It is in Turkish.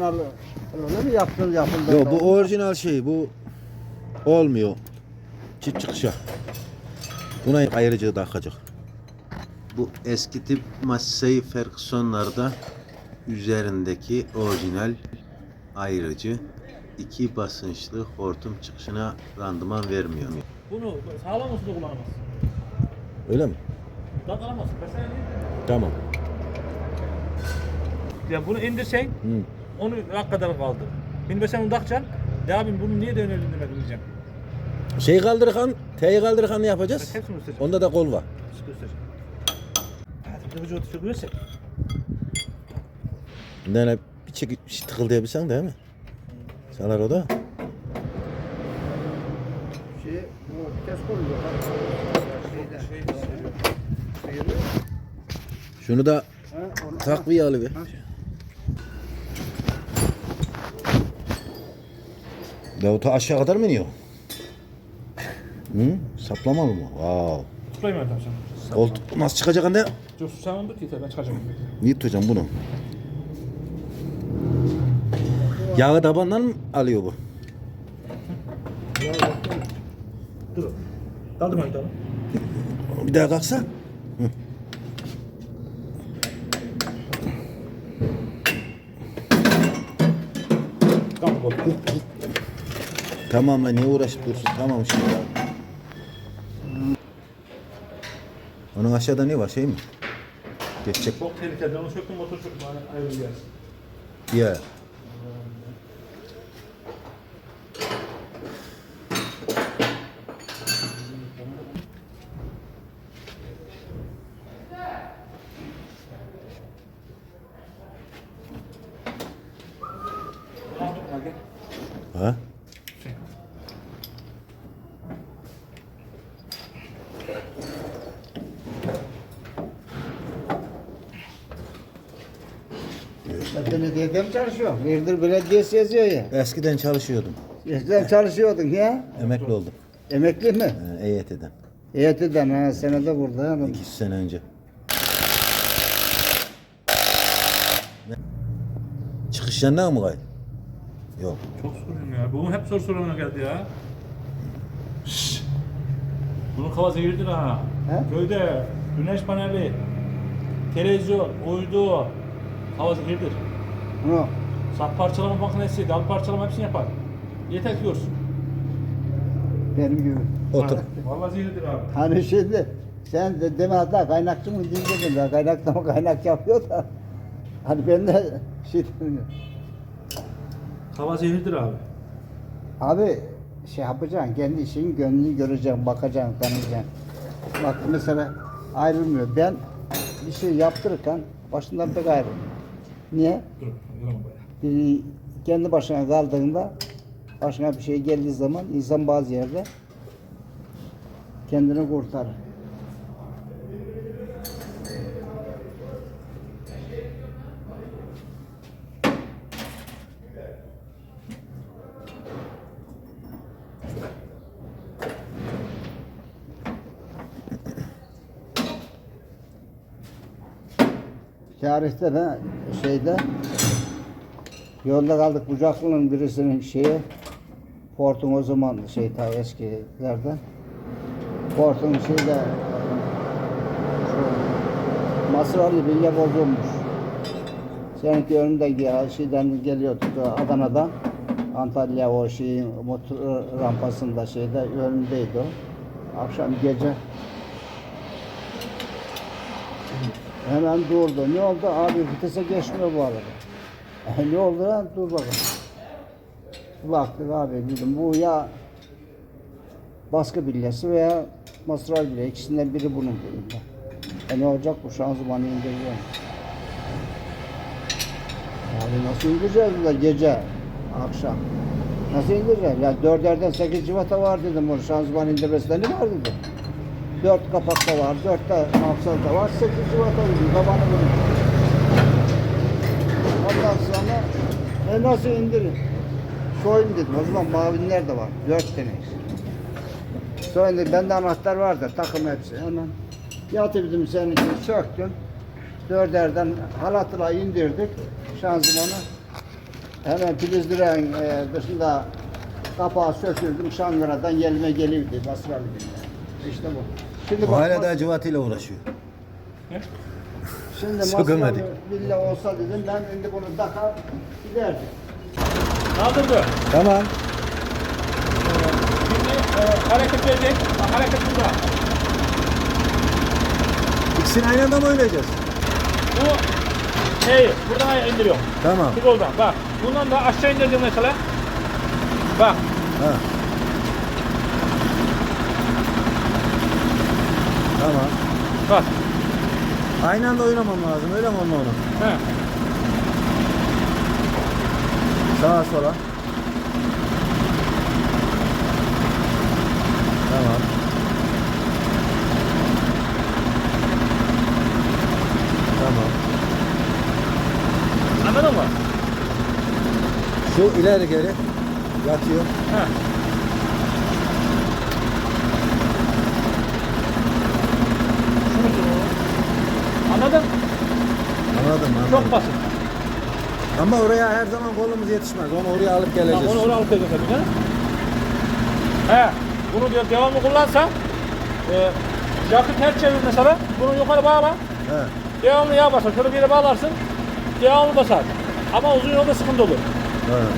orijinal öyle mi yaptın yapıldı? Yok bu orijinal şey bu olmuyor. Çift çıkışa. Buna ayrıca takacak. Bu eski tip Massey Ferguson'larda üzerindeki orijinal ayrıcı iki basınçlı hortum çıkışına randıman vermiyor. Bunu sağlam olsun da kullanamazsın. Öyle mi? Takılamazsın. Mesela Tamam. ya bunu indirsen Hı. Onu kadar kaldı. Şimdi mesela onu takacaksın. Ya abim bunu niye dönüyor dinlemedim diyeceğim. Şey kaldırırken, T'yi kaldırırken ne yapacağız? Hepsini göstereceğim. Onda da kol var. Göstereceğim. Hadi vücudu çöküyorsak. Yani bir çekip bir şey tıkıldayabilsen değil mi? Salar o da. Şey, bu vites koyuyor. Şunu da Ha, takviye alıver. Ya o ta aşağı kadar mı iniyor? Hı? Saplamalı mı? Wow. Tamam sen. Koltuk nasıl çıkacak anne? Dur sen tut yeter ben çıkacağım. Niye tutacağım bunu? Yağı tabandan mı alıyor bu? Dur. Kaldırma bir tane. Bir daha kalksa? Kalk bol. Tamam lan niye uğraşıp dursun? Tamam şimdi ya. Onun aşağıda ne var şey mi? Geçecek. Çok tehlikeli. Onu söktüm motor. Hani ayrı yer. Ya. Ha? Sen belediyede mi çalışıyorsun? Verdir Belediyesi yazıyor ya. Eskiden çalışıyordum. Eskiden çalışıyordun ya. Emekli oldum. Emekli mi? Ee, EYT'den. EYT'den ha senede burada. İki sene önce. Çıkış yanına mı kay? Yok. Çok soruyorum ya. Bu hep soru sorumuna geldi ya. Şşş. Bunun kava zehirdir ha. He? Köyde güneş paneli, televizyon, uydu, hava zehirdir. Bunu Sap parçalama makinesi, dal parçalama hepsini yapar. Yeter ki yorsun. benim gibi. Otur. Vallahi zehirdir abi. Hani şimdi sen de deme hatta kaynakçı mı diyeceksin ben kaynakta mı kaynak yapıyor da. Hani ben de şey demiyorum. Hava zehirdir abi. Abi şey yapacaksın kendi işin gönlünü göreceksin bakacaksın tanıyacaksın. Bak mesela ayrılmıyor. Ben bir şey yaptırırken başından pek ayrılmıyor. Niye? Dur. Bir, kendi başına kaldığında başına bir şey geldiği zaman insan bazı yerde kendini kurtarır. Tarihte ben şeyde yolda kaldık Bucaklı'nın birisinin şeyi Port'un o zaman şey ta eskilerden Port'un şeyde şu Masrali bilye bozulmuş. Seninki önünden gel- şeyden geliyordu da Adana'dan Antalya o şeyin motor rampasında şeyde önündeydi o. Akşam gece Hemen durdu. Ne oldu? Abi vitese geçmiyor bu arada. E, ne oldu lan? Dur bakalım. Baktık abi dedim bu ya baskı bilyesi veya masral bilye. ikisinden biri bunun ben. E ne olacak bu şanzımanı indireceğim. Abi nasıl indireceğiz burada gece, akşam? Nasıl indireceğiz? Ya dörderden sekiz civata var dedim. O şanzıman indirmesinde ne var dedim. Dört kapakta var, dört de mafsalda var, sekiz civata dedim. Tabanı bunun. Ondan sonra e nasıl indirin? Soyun dedim. O zaman mavinler de var. Dört tane. Soyun dedim. Bende anahtar vardı. Takım hepsi. Hemen yatırdım seninkini söktüm. Dörderden halatla indirdik şanzımanı. Hemen filizdiren e, dışında kapağı sökürdüm. Şangıra'dan yerime geliyordu. Basralı günler. İşte bu. Şimdi O bak, hala daha cıvatıyla uğraşıyor. Şimdi sökemedi. masrafı billa olsa dedim ben şimdi bunu takar giderdim. Kaldırdı. Tamam. Şimdi e, hareket verecek. Bak, hareket burada. İkisini aynı anda mı oynayacağız? Bu şeyi buradan indiriyor. Tamam. Scroll'dan bak. Bundan da aşağı indirdim mesela. Bak. Ha. Tamam. Bak. Aynı anda oynamam lazım. Öyle mi onun onu? He. Sağa sola. Tamam. Tamam. Anladın mı? Şu ileri geri yatıyor. He. Anladın? Anladım anladım. Çok basit. Ama oraya her zaman kolumuz yetişmez. Onu oraya alıp Tamam, geleceğiz. onu oraya alıp geleceğiz. He. He. Bunu diyor devamlı kullansa e, jakı ters çevir mesela. Bunu yukarı bağla. He. Devamlı yağ basar. Şöyle bir yere bağlarsın. Devamlı basar. Ama uzun yolda sıkıntı olur. Evet.